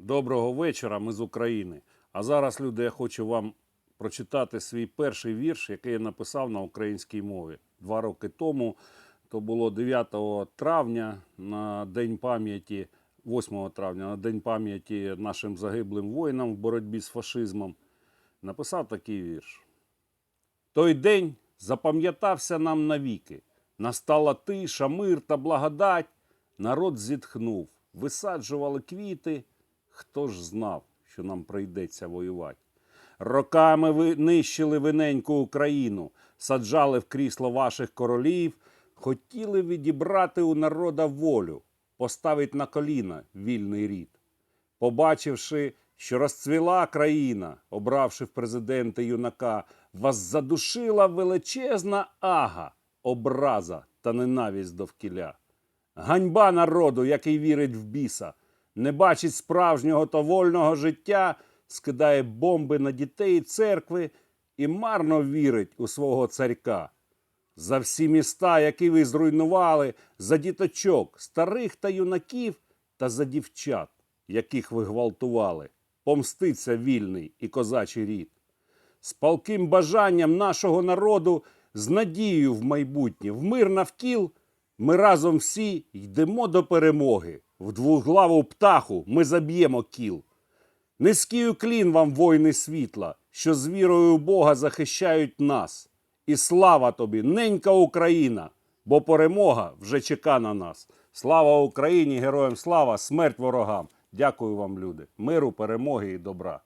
Доброго вечора, ми з України. А зараз, люди, я хочу вам прочитати свій перший вірш, який я написав на українській мові. Два роки тому, то було 9 травня на День пам'яті, 8 травня, на День пам'яті нашим загиблим воїнам в боротьбі з фашизмом. Написав такий вірш. Той день запам'ятався нам навіки. Настала тиша, мир та благодать. Народ зітхнув, висаджували квіти. Хто ж знав, що нам прийдеться воювати? Роками ви нищили виненьку Україну, саджали в крісло ваших королів, хотіли відібрати у народа волю, поставить на коліна вільний рід. Побачивши, що розцвіла країна, обравши в президенти юнака, вас задушила величезна ага, образа та ненависть довкіля. Ганьба народу, який вірить в біса, не бачить справжнього та вольного життя, скидає бомби на дітей і церкви і марно вірить у свого царька. За всі міста, які ви зруйнували, за діточок, старих та юнаків, та за дівчат, яких ви гвалтували, помститься вільний і козачий рід. З палким бажанням нашого народу, з надією в майбутнє, в мир навкіл, ми разом всі йдемо до перемоги. В двоглаву птаху ми заб'ємо кіл. Низький уклін вам, воїни світла, що з вірою Бога захищають нас. І слава тобі, ненька Україна, бо перемога вже чека на нас. Слава Україні, героям слава, смерть ворогам. Дякую вам, люди. Миру, перемоги і добра.